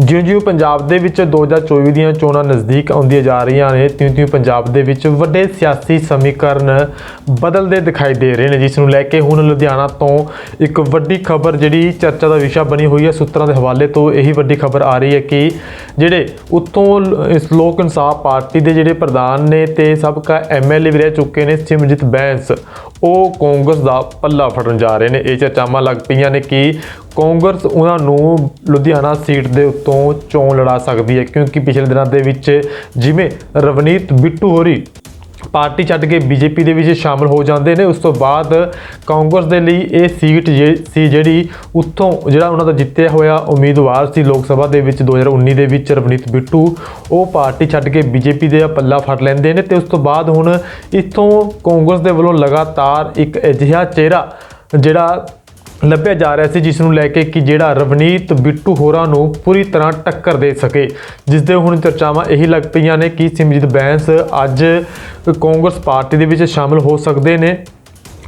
ਜਿਉਂ-ਜਿਉਂ ਪੰਜਾਬ ਦੇ ਵਿੱਚ 2024 ਦੀਆਂ ਚੋਣਾਂ ਨਜ਼ਦੀਕ ਆਉਂਦੀਆਂ ਜਾ ਰਹੀਆਂ ਨੇ, ਤਿਉਂ-ਤਿਉਂ ਪੰਜਾਬ ਦੇ ਵਿੱਚ ਵੱਡੇ ਸਿਆਸੀ ਸਮੀਕਰਨ ਬਦਲਦੇ ਦਿਖਾਈ ਦੇ ਰਹੇ ਨੇ, ਜਿਸ ਨੂੰ ਲੈ ਕੇ ਹੁਣ ਲੁਧਿਆਣਾ ਤੋਂ ਇੱਕ ਵੱਡੀ ਖਬਰ ਜਿਹੜੀ ਚਰਚਾ ਦਾ ਵਿਸ਼ਾ ਬਣੀ ਹੋਈ ਹੈ, ਸੂਤਰਾਂ ਦੇ ਹਵਾਲੇ ਤੋਂ ਇਹੀ ਵੱਡੀ ਖਬਰ ਆ ਰਹੀ ਹੈ ਕਿ ਜਿਹੜੇ ਉੱਤੋਂ ਇਸ ਲੋਕ ਇਨਸਾਫ ਪਾਰਟੀ ਦੇ ਜਿਹੜੇ ਪ੍ਰਧਾਨ ਨੇ ਤੇ ਸਾਬਕਾ ਐਮਐਲਏ ਵੀ ਰਹਿ ਚੁੱਕੇ ਨੇ, ਸਿਮਰਜੀਤ ਬੈਂਸ ਉਹ ਕਾਂਗਰਸ ਦਾ ਪੱਲਾ ਫੜਨ ਜਾ ਰਹੇ ਨੇ। ਇਹ ਚਰਚਾਵਾਂ ਲੱਗ ਪਈਆਂ ਨੇ ਕਿ ਕਾਂਗਰਸ ਉਹਨਾਂ ਨੂੰ ਲੁਧਿਆਣਾ ਸੀਟ ਦੇ ਉੱਤੋਂ ਚੋਣ ਲੜਾ ਸਕਦੀ ਹੈ, ਕਿਉਂਕਿ ਪਿਛਲੇ ਦਿਨਾਂ ਦੇ ਵਿੱਚ ਜਿਵੇਂ ਰਵਨੀਤ ਬਿੱਟੂ ਹੋਰੀ ਪਾਰਟੀ ਛੱਡ ਕੇ ਬੀਜੇਪੀ ਦੇ ਵਿੱਚ ਸ਼ਾਮਲ ਹੋ ਜਾਂਦੇ ਨੇ। ਉਸ ਤੋਂ ਬਾਅਦ ਕਾਂਗਰਸ ਦੇ ਲਈ ਇਹ ਸੀਟ ਜੇ- ਸੀ ਜਿਹੜੀ ਉੱਥੋਂ ਜਿਹੜਾ ਉਹਨਾਂ ਦਾ ਜਿੱਤਿਆ ਹੋਇਆ ਉਮੀਦਵਾਰ ਸੀ ਲੋਕ ਸਭਾ ਦੇ ਵਿੱਚ 2019 ਦੇ ਵਿੱਚ ਰਵਨੀਤ ਬਿੱਟੂ, ਉਹ ਪਾਰਟੀ ਛੱਡ ਕੇ ਬੀਜੇਪੀ ਦੇ ਪੱਲਾ ਫੜ ਲੈਂਦੇ ਨੇ ਤੇ ਉਸ ਤੋਂ ਬਾਅਦ ਹੁਣ ਇੱਥੋਂ ਕਾਂਗਰਸ ਦੇ ਵੱਲੋਂ ਲਗਾਤਾਰ ਇੱਕ ਅਜਿਹਾ ਚਿਹਰਾ ਜਿਹੜਾ ਲੱਭਿਆ ਜਾ ਰਿਹਾ ਸੀ ਜਿਸ ਨੂੰ ਲੈ ਕੇ ਕਿ ਜਿਹੜਾ ਰਵਨੀਤ ਬਿੱਟੂ ਹੋਰਾਂ ਨੂੰ ਪੂਰੀ ਤਰ੍ਹਾਂ ਟੱਕਰ ਦੇ ਸਕੇ। ਜਿਸ ਦੇ ਹੁਣ ਚਰਚਾਵਾਂ ਇਹੀ ਲੱਗ ਪਈਆਂ ਨੇ ਕਿ ਸਿਮਰਜੀਤ ਬੈਂਸ ਅੱਜ ਕਾਂਗਰਸ ਪਾਰਟੀ ਦੇ ਵਿੱਚ ਸ਼ਾਮਲ ਹੋ ਸਕਦੇ ਨੇ।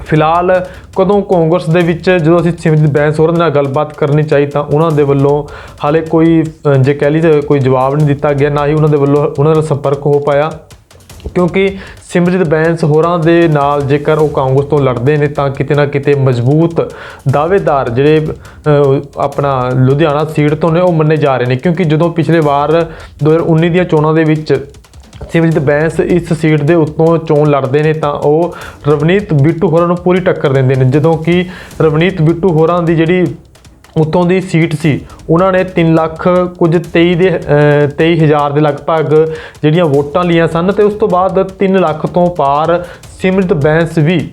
ਫਿਲਹਾਲ ਕਦੋਂ ਕਾਂਗਰਸ ਦੇ ਵਿੱਚ ਜਦੋਂ ਅਸੀਂ ਸਿਮਰਜੀਤ ਬੈਂਸ ਹੋਰਾਂ ਨਾਲ ਗੱਲਬਾਤ ਕਰਨੀ ਚਾਹੀ, ਤਾਂ ਉਹਨਾਂ ਦੇ ਵੱਲੋਂ ਹਾਲੇ ਕੋਈ ਜੇ ਕਹਿ ਲਈ ਕੋਈ ਜਵਾਬ ਨਹੀਂ ਦਿੱਤਾ ਗਿਆ, ਨਾ ਹੀ ਉਹਨਾਂ ਦੇ ਵੱਲੋਂ, ਉਹਨਾਂ ਨਾਲ ਸੰਪਰਕ ਹੋ ਪਾਇਆ। ਕਿਉਂਕਿ ਸਿਮਰਜੀਤ ਬੈਂਸ ਹੋਰਾਂ ਦੇ ਨਾਲ ਜੇਕਰ ਉਹ ਕਾਂਗਰਸ ਤੋਂ ਲੜਦੇ ਨੇ ਤਾਂ ਕਿਤੇ ਨਾ ਕਿਤੇ ਮਜ਼ਬੂਤ ਦਾਅਵੇਦਾਰ ਜਿਹੜੇ ਆਪਣਾ ਲੁਧਿਆਣਾ ਸੀਟ ਤੋਂ ਨੇ, ਉਹ ਮੰਨੇ ਜਾ ਰਹੇ ਨੇ। ਕਿਉਂਕਿ ਜਦੋਂ ਪਿਛਲੇ ਵਾਰ 2019 ਦੀਆਂ ਚੋਣਾਂ ਦੇ ਵਿੱਚ ਸਿਮਰਜੀਤ ਬੈਂਸ ਇਸ ਸੀਟ ਦੇ ਉੱਤੋਂ ਚੋਣ ਲੜਦੇ ਨੇ ਤਾਂ ਉਹ ਰਵਨੀਤ ਬਿੱਟੂ ਹੋਰਾਂ ਨੂੰ ਪੂਰੀ ਟੱਕਰ ਦਿੰਦੇ ਨੇ। ਜਦੋਂ ਕਿ ਰਵਨੀਤ ਬਿੱਟੂ ਹੋਰਾਂ ਦੀ ਜਿਹੜੀ ਉੱਤੋਂ ਦੀ ਸੀਟ ਸੀ। ਉਹਨਾਂ ਨੇ 3 ਲੱਖ ਕੁਝ 23 ਦੇ ਅਹ, 23000 ਦੇ ਲਗਭਗ ਜਿਹੜੀਆਂ ਵੋਟਾਂ ਲਈਆਂ ਸਨ ਤੇ ਉਸ ਤੋਂ ਬਾਅਦ 3 ਲੱਖ ਤੋਂ ਪਾਰ ਸਿਮਰਤ ਬੈਂਸ ਵੀ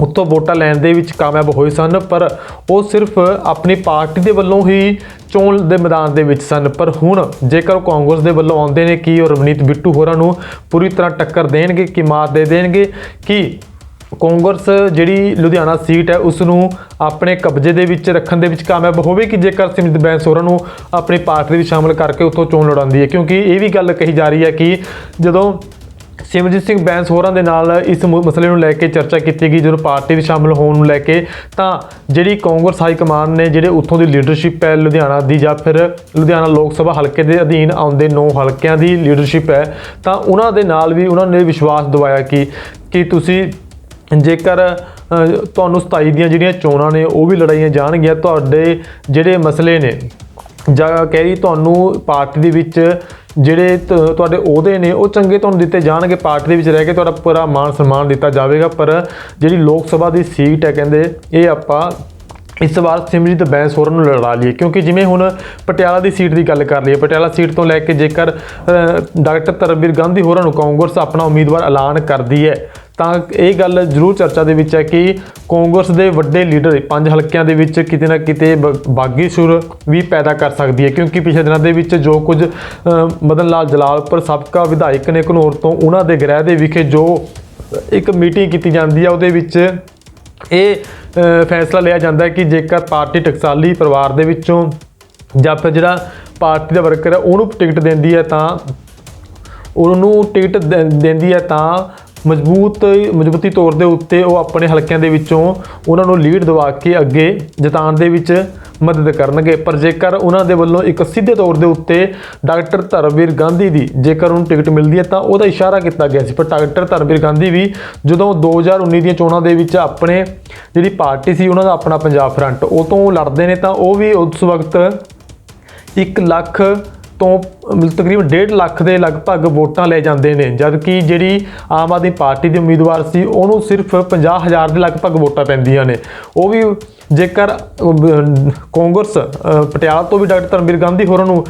ਉੱਤੋਂ ਵੋਟਾਂ ਲੈਣ ਦੇ ਵਿੱਚ ਕਾਮਯਾਬ ਹੋਏ ਸਨ ਪਰ ਉਹ ਸਿਰਫ ਆਪਣੀ ਪਾਰਟੀ ਦੇ ਵੱਲੋਂ ਹੀ ਚੋਣ ਦੇ ਮੈਦਾਨ ਦੇ ਵਿੱਚ ਸਨ। ਪਰ ਹੁਣ ਜੇਕਰ ਉਹ ਕਾਂਗਰਸ ਦੇ ਵੱਲੋਂ ਆਉਂਦੇ ਨੇ ਕਿ ਉਹ ਰਵਨੀਤ ਬਿੱਟੂ ਹੋਰਾਂ ਨੂੰ ਪੂਰੀ ਤਰ੍ਹਾਂ ਟੱਕਰ ਦੇਣਗੇ ਕਿ ਮਾਤ ਦੇ ਦੇਣਗੇ ਕਿ ਕਾਂਗਰਸ ਜਿਹੜੀ ਲੁਧਿਆਣਾ ਸੀਟ ਹੈ ਉਸ ਨੂੰ ਆਪਣੇ ਕਬਜ਼ੇ ਦੇ ਵਿੱਚ ਰੱਖਣ ਦੇ ਵਿੱਚ ਕਾਮਯਾਬ ਹੋਵੇਗੀ ਜੇਕਰ ਸਿਮਰਜੀਤ ਬੈਂਸ ਹੋਰਾਂ ਨੂੰ ਆਪਣੀ ਪਾਰਟੀ ਵਿੱਚ ਸ਼ਾਮਲ ਕਰਕੇ ਉੱਥੋਂ ਚੋਣ ਲੜਾਉਂਦੀ ਹੈ? ਕਿਉਂਕਿ ਇਹ ਵੀ ਗੱਲ ਕਹੀ ਜਾ ਰਹੀ ਹੈ ਕਿ ਜਦੋਂ ਸਿਮਰਜੀਤ ਸਿੰਘ ਬੈਂਸ ਹੋਰਾਂ ਦੇ ਨਾਲ ਇਸ ਮੁ- ਮਸਲੇ ਨੂੰ ਲੈ ਕੇ ਚਰਚਾ ਕੀਤੀ ਗਈ, ਜਦੋਂ ਪਾਰਟੀ ਵਿੱਚ ਸ਼ਾਮਲ ਹੋਣ ਨੂੰ ਲੈ ਕੇ, ਤਾਂ ਜਿਹੜੀ ਕਾਂਗਰਸ ਹਾਈ ਕਮਾਨ ਨੇ ਜਿਹੜੇ ਉੱਥੋਂ ਦੀ ਲੀਡਰਸ਼ਿਪ ਹੈ ਲੁਧਿਆਣਾ ਦੀ ਜਾਂ ਫਿਰ ਲੁਧਿਆਣਾ ਲੋਕ ਸਭਾ ਹਲਕੇ ਦੇ ਅਧੀਨ ਆਉਂਦੇ ਨੌ ਹਲਕਿਆਂ ਦੀ ਲੀਡਰਸ਼ਿਪ ਹੈ, ਤਾਂ ਉਹਨਾਂ ਦੇ ਨਾਲ ਵੀ ਉਹਨਾਂ ਨੇ ਵਿਸ਼ਵਾਸ ਦਿਵਾਇਆ ਕਿ ਕਿ ਤੁਸੀਂ ਜੇਕਰ ਤੁਹਾਨੂੰ 27 ਦੀਆਂ ਜਿਹੜੀਆਂ ਚੋਣਾਂ ਨੇ, ਉਹ ਵੀ ਲੜਾਈਆਂ ਜਾਣਗੀਆਂ, ਤੁਹਾਡੇ ਜਿਹੜੇ ਮਸਲੇ ਨੇ, ਜਾਂ ਕਹਿ ਰਹੀ ਤੁਹਾਨੂੰ ਪਾਰਟੀ ਦੇ ਵਿੱਚ ਜਿਹੜੇ ਤ- ਤੁਹਾਡੇ ਅਹੁਦੇ ਨੇ, ਉਹ ਚੰਗੇ ਤੁਹਾਨੂੰ ਦਿੱਤੇ ਜਾਣਗੇ, ਪਾਰਟੀ ਦੇ ਵਿੱਚ ਰਹਿ ਕੇ ਤੁਹਾਡਾ ਪੂਰਾ ਮਾਣ ਸਨਮਾਨ ਦਿੱਤਾ ਜਾਵੇਗਾ, ਪਰ ਜਿਹੜੀ ਲੋਕ ਸਭਾ ਦੀ ਸੀਟ ਹੈ, ਕਹਿੰਦੇ, ਇਹ ਆਪਾਂ ਇਸ ਵਾਰ ਸਿਮਰਜੀਤ ਬੈਂਸ ਹੋਰਾਂ ਨੂੰ ਲੜਾ ਲਈਏ, ਕਿਉਂਕਿ ਜਿਵੇਂ ਹੁਣ ਪਟਿਆਲਾ ਦੀ ਸੀਟ ਦੀ ਗੱਲ ਕਰ ਲਈਏ, ਪਟਿਆਲਾ ਸੀਟ ਤੋਂ ਲੈ ਕੇ ਜੇਕਰ ਡਾਕਟਰ ਧਰਮਵੀਰ ਗਾਂਧੀ ਹੋਰਾਂ ਨੂੰ ਕਾਂਗਰਸ ਆਪਣਾ ਉਮੀਦਵਾਰ ਐਲਾਨ ਕਰਦੀ ਹੈ, ਤਾਂ ਇਹ ਗੱਲ ਜ਼ਰੂਰ ਚਰਚਾ ਦੇ ਵਿੱਚ ਹੈ ਕਿ ਕਾਂਗਰਸ ਦੇ ਵੱਡੇ ਲੀਡਰ ਪੰਜ ਹਲਕਿਆਂ ਦੇ ਵਿੱਚ ਕਿਤੇ ਨਾ ਕਿਤੇ ਬ- ਬਾਗੀ ਸੁਰ ਵੀ ਪੈਦਾ ਕਰ ਸਕਦੀ ਹੈ, ਕਿਉਂਕਿ ਪਿਛਲੇ ਦਿਨਾਂ ਦੇ ਵਿੱਚ ਜੋ ਕੁਝ ਮਦਨ ਲਾਲ ਜਲਾਲਪੁਰ ਸਾਬਕਾ ਵਿਧਾਇਕ ਨੇ ਘਨੌਰ ਤੋਂ ਉਹਨਾਂ ਦੇ ਗ੍ਰਹਿ ਦੇ ਵਿਖੇ ਜੋ ਇੱਕ ਮੀਟਿੰਗ ਕੀਤੀ ਜਾਂਦੀ ਹੈ, ਉਹਦੇ ਵਿੱਚ ਇਹ ਫੈਸਲਾ ਲਿਆ ਜਾਂਦਾ ਹੈ ਕਿ ਜੇਕਰ ਪਾਰਟੀ ਟਕਸਾਲੀ ਪਰਿਵਾਰ ਦੇ ਵਿੱਚੋਂ ਜਾਂ ਫਿਰ ਜਿਹੜਾ ਪਾਰਟੀ ਦਾ ਵਰਕਰ ਹੈ, ਉਹਨੂੰ ਟਿਕਟ ਦਿੰਦੀ ਹੈ ਤਾਂ, ਉਹਨੂੰ ਟਿਕਟ ਦੇ- ਦਿੰਦੀ ਹੈ ਤਾਂ ਮਜ਼ਬੂਤ, ਮਜ਼ਬੂਤੀ ਤੌਰ ਦੇ ਉੱਤੇ ਉਹ ਆਪਣੇ ਹਲਕਿਆਂ ਦੇ ਵਿੱਚੋਂ ਉਹਨਾਂ ਨੂੰ ਲੀਡ ਦਵਾ ਕੇ ਅੱਗੇ ਜਿਤਾਉਣ ਦੇ ਵਿੱਚ ਮਦਦ ਕਰਨਗੇ। ਪਰ ਜੇਕਰ ਉਹਨਾਂ ਦੇ ਵੱਲੋਂ ਇੱਕ ਸਿੱਧੇ ਤੌਰ ਦੇ ਉੱਤੇ ਡਾਕਟਰ ਧਰਮਵੀਰ ਗਾਂਧੀ ਦੀ ਜੇਕਰ ਉਹਨੂੰ ਟਿਕਟ ਮਿਲਦੀ ਹੈ, ਤਾਂ ਉਹਦਾ ਇਸ਼ਾਰਾ ਕੀਤਾ ਗਿਆ ਸੀ। ਪਰ ਡਾਕਟਰ ਧਰਮਵੀਰ ਗਾਂਧੀ ਵੀ ਜਦੋਂ 2019 ਦੀਆਂ ਚੋਣਾਂ ਦੇ ਵਿੱਚ ਆਪਣੇ ਜਿਹੜੀ ਪਾਰਟੀ ਸੀ, ਉਹਨਾਂ ਦਾ ਆਪਣਾ ਪੰਜਾਬ ਫਰੰਟ, ਉਹ ਤੋਂ ਲੜਦੇ ਨੇ, ਤਾਂ ਉਹ ਵੀ ਉਸ ਵਕਤ 1 ਲੱਖ ਤੋਂ ਤਕਰੀਬਨ 1.5 ਲੱਖ ਦੇ ਲਗਭਗ ਵੋਟਾਂ ਲੈ ਜਾਂਦੇ ਨੇ ਜਦ ਕਿ ਜਿਹੜੀ ਆਮ ਆਦਮੀ ਪਾਰਟੀ ਦੇ ਉਮੀਦਵਾਰ ਸੀ, ਉਹਨੂੰ ਸਿਰਫ 50000 ਦੇ ਲਗਭਗ ਵੋਟਾਂ ਪੈਂਦੀਆਂ ਨੇ। ਉਹ ਵੀ ਜੇਕਰ ਕਾਂਗਰਸ ਪਟਿਆਲਾ ਤੋਂ ਵੀ ਡਾਕਟਰ ਧਰਮਵੀਰ ਗਾਂਧੀ ਹੋਰਾਂ ਨੂੰ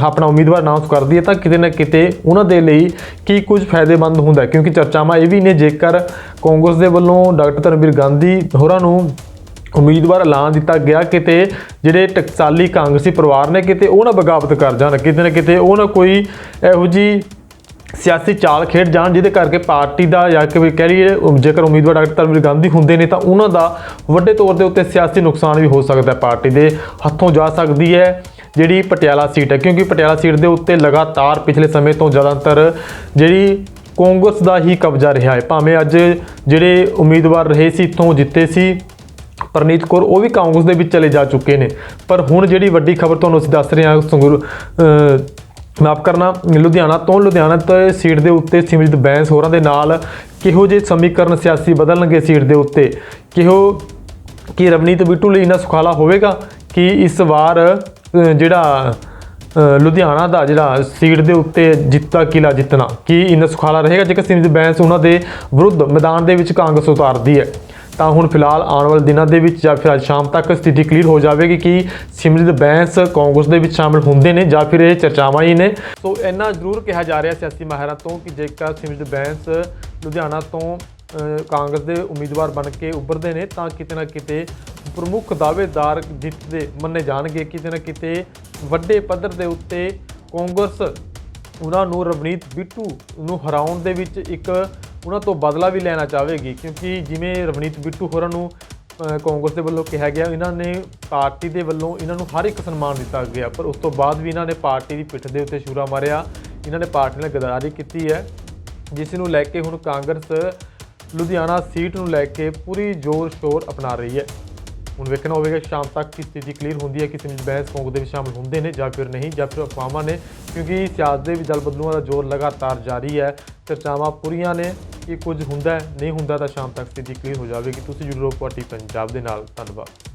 ਆਪਣਾ ਉਮੀਦਵਾਰ ਅਨਾਉਂਸ ਕਰਦੀ ਹੈ, ਤਾਂ ਕਿਤੇ ਨਾ ਕਿਤੇ ਉਹਨਾਂ ਦੇ ਲਈ ਕੀ ਕੁਝ ਫਾਇਦੇਮੰਦ ਹੁੰਦਾ ਕਿਉਂਕਿ ਚਰਚਾਵਾਂ ਇਹ ਵੀ ਨੇ, ਜੇਕਰ ਕਾਂਗਰਸ ਦੇ ਵੱਲੋਂ ਡਾਕਟਰ ਧਰਮਵੀਰ ਗਾਂਧੀ ਹੋਰਾਂ ਨੂੰ ਉਮੀਦਵਾਰ ਐਲਾਨ ਦਿੱਤਾ ਗਿਆ, ਕਿਤੇ ਜਿਹੜੇ ਟਕਸਾਲੀ ਕਾਂਗਰਸੀ ਪਰਿਵਾਰ ਨੇ, ਕਿਤੇ ਉਹ ਨਾ ਬਗਾਵਤ ਕਰ ਜਾਣ, ਕਿਤੇ ਨਾ ਕਿਤੇ ਉਹ ਨਾ ਕੋਈ ਇਹੋ ਜੀ ਸਿਆਸੀ ਚਾਲ ਖੇਡ ਜਾਣ, ਜਿਹਦੇ ਕਰਕੇ ਪਾਰਟੀ ਦਾ ਜਾਂ ਕਿ ਕਹਿ ਲਈਏ ਜੇਕਰ ਉਮੀਦਵਾਰ ਡਾਕਟਰ ਧਰਮਵੀਰ ਗਾਂਧੀ ਹੁੰਦੇ ਨੇ, ਤਾਂ ਉਹਨਾਂ ਦਾ ਵੱਡੇ ਤੌਰ ਦੇ ਉੱਤੇ ਸਿਆਸੀ ਨੁਕਸਾਨ ਵੀ ਹੋ ਸਕਦਾ ਹੈ ਪਾਰਟੀ ਦੇ ਹੱਥੋਂ ਜਾ ਸਕਦੀ ਹੈ, ਜਿਹੜੀ ਪਟਿਆਲਾ ਸੀਟ ਹੈ। ਕਿਉਂਕਿ ਪਟਿਆਲਾ ਸੀਟ ਦੇ ਉੱਤੇ ਲਗਾਤਾਰ ਪਿਛਲੇ ਸਮੇਂ ਤੋਂ ਜ਼ਿਆਦਾਤਰ ਜਿਹੜੀ ਕਾਂਗਰਸ ਦਾ ਹੀ ਕਬਜ਼ਾ ਰਿਹਾ ਹੈ। ਭਾਵੇਂ ਅੱਜ ਜਿਹੜੇ ਉਮੀਦਵਾਰ ਰਹੇ ਸੀ, ਇੱਥੋਂ ਜਿੱਤੇ ਸੀ ਪਰਨੀਤ ਕੌਰ, ਉਹ ਵੀ ਕਾਂਗਰਸ ਦੇ ਵਿੱਚ ਚਲੇ ਜਾ ਚੁੱਕੇ ਨੇ। ਪਰ ਹੁਣ ਜਿਹੜੀ ਵੱਡੀ ਖਬਰ ਤੁਹਾਨੂੰ ਅਸੀਂ ਦੱਸ ਰਹੇ ਹਾਂ, ਸੰਗਰੂਰ ਮਾਫ ਕਰਨਾ, ਲੁਧਿਆਣਾ ਤੋਂ ਲੁਧਿਆਣਾ ਤੋਂ ਸੀਟ ਦੇ ਉੱਤੇ ਸਿਮਰਜੀਤ ਬੈਂਸ ਹੋਰਾਂ ਦੇ ਨਾਲ ਕਿਹੋ ਜਿਹੇ ਸਮੀਕਰਨ ਸਿਆਸੀ ਬਦਲਣਗੇ ਸੀਟ ਦੇ ਉੱਤੇ? ਕਿਹੋ, ਕਿ ਰਵਨੀਤ ਬਿੱਟੂ ਲਈ ਇੰਨਾ ਸੁਖਾਲਾ ਹੋਵੇਗਾ ਕਿ ਇਸ ਵਾਰ ਜਿਹੜਾ ਲੁਧਿਆਣਾ ਦਾ ਜਿਹੜਾ ਸੀਟ ਦੇ ਉੱਤੇ ਜਿੱਤਾ ਕਿਲਾ ਜਿੱਤਣਾ, ਕੀ ਇੰਨਾ ਸੁਖਾਲਾ ਰਹੇਗਾ ਜੇਕਰ ਸਿਮਰਜੀਤ ਬੈਂਸ ਉਹਨਾਂ ਦੇ ਵਿਰੁੱਧ ਮੈਦਾਨ ਦੇ ਵਿੱਚ ਕਾਂਗਰਸ ਉਤਾਰਦੀ ਹੈ? ਤਾਂ ਹੁਣ ਫਿਲਹਾਲ ਆਉਣ ਵਾਲੇ ਦਿਨਾਂ ਦੇ ਵਿੱਚ ਜਾਂ ਫਿਰ ਅੱਜ ਸ਼ਾਮ ਤੱਕ ਸਥਿਤੀ ਕਲੀਅਰ ਹੋ ਜਾਵੇਗੀ ਕਿ ਸਿਮਰਜੀਤ ਬੈਂਸ ਕਾਂਗਰਸ ਦੇ ਵਿੱਚ ਸ਼ਾਮਲ ਹੁੰਦੇ ਨੇ ਜਾਂ ਫਿਰ ਇਹ ਚਰਚਾਵਾਂ ਹੀ ਨੇ। ਸੋ ਇੰਨਾ ਜ਼ਰੂਰ ਕਿਹਾ ਜਾ ਰਿਹਾ ਸਿਆਸੀ ਮਾਹਿਰਾਂ ਤੋਂ ਕਿ ਜੇਕਰ ਸਿਮਰਜੀਤ ਬੈਂਸ ਲੁਧਿਆਣਾ ਤੋਂ ਕਾਂਗਰਸ ਦੇ ਉਮੀਦਵਾਰ ਬਣ ਕੇ ਉੱਭਰਦੇ ਨੇ ਤਾਂ ਕਿਤੇ ਨਾ ਕਿਤੇ ਪ੍ਰਮੁੱਖ ਦਾਅਵੇਦਾਰ ਜਿੱਤ ਦੇ ਮੰਨੇ ਜਾਣਗੇ। ਕਿਤੇ ਨਾ ਕਿਤੇ ਵੱਡੇ ਪੱਧਰ ਦੇ ਉੱਤੇ ਕਾਂਗਰਸ ਉਹਨਾਂ ਨੂੰ ਰਵਨੀਤ ਬਿੱਟੂ ਨੂੰ ਹਰਾਉਣ ਦੇ ਵਿੱਚ ਇੱਕ ਉਹਨਾਂ ਤੋਂ ਬਦਲਾ ਵੀ ਲੈਣਾ ਚਾਹਵੇਗੀ ਕਿਉਂਕਿ ਜਿਵੇਂ ਰਵਨੀਤ ਬਿੱਟੂ ਹੋਰਾਂ ਨੂੰ ਕਾਂਗਰਸ ਦੇ ਵੱਲੋਂ ਕਿਹਾ ਗਿਆ, ਇਹਨਾਂ ਨੇ ਪਾਰਟੀ ਦੇ ਵੱਲੋਂ ਇਹਨਾਂ ਨੂੰ ਹਰ ਇੱਕ ਸਨਮਾਨ ਦਿੱਤਾ ਗਿਆ, ਪਰ ਉਸ ਤੋਂ ਬਾਅਦ ਵੀ ਇਹਨਾਂ ਨੇ ਪਾਰਟੀ ਦੀ ਪਿੱਠ ਦੇ ਉੱਤੇ ਛੁਰਾ ਮਾਰਿਆ, ਇਹਨਾਂ ਨੇ ਪਾਰਟੀ ਨਾਲ ਗਦਾਰੀ ਕੀਤੀ ਹੈ, ਜਿਸ ਨੂੰ ਲੈ ਕੇ ਹੁਣ ਕਾਂਗਰਸ ਲੁਧਿਆਣਾ ਸੀਟ ਨੂੰ ਲੈ ਕੇ ਪੂਰੀ ਜ਼ੋਰ ਸ਼ੋਰ ਅਪਣਾ ਰਹੀ ਹੈ। ਹੁਣ ਵੇਖਣਾ ਹੋਵੇਗਾ ਸ਼ਾਮ ਤੱਕ ਕੀ ਸਥਿਤੀ ਕਲੀਅਰ ਹੁੰਦੀ ਹੈ ਕਿ ਸਿਮਰਜੀਤ ਬਹਿਸ ਕਾਂਗਰਸ ਦੇ ਵਿੱਚ ਸ਼ਾਮਲ ਹੁੰਦੇ ਨੇ ਜਾਂ ਫਿਰ ਨਹੀਂ, ਜਾਂ ਫਿਰ ਅਫਵਾਹਾਂ ਨੇ, ਕਿਉਂਕਿ ਸਿਆਸਤ ਦੇ ਵਿੱਚ ਦਲ ਬਦਲੂਆਂ ਦਾ ਜ਼ੋਰ ਲਗਾਤਾਰ ਜਾਰੀ ਹੈ। ਚਰਚਾਵਾਂ ਪੂਰੀਆਂ ਨੇ ਕਿ ਕੁਝ ਹੁੰਦਾ ਨਹੀਂ ਹੁੰਦਾ ਤਾਂ ਸ਼ਾਮ ਤੱਕ ਸਥਿਤੀ ਕਲੀਅਰ ਹੋ ਜਾਵੇਗੀ। ਤੁਸੀਂ ਜੁੜੇ ਰਹੋ ਪਾਰਟੀ ਪੰਜਾਬ ਦੇ ਨਾਲ। ਧੰਨਵਾਦ।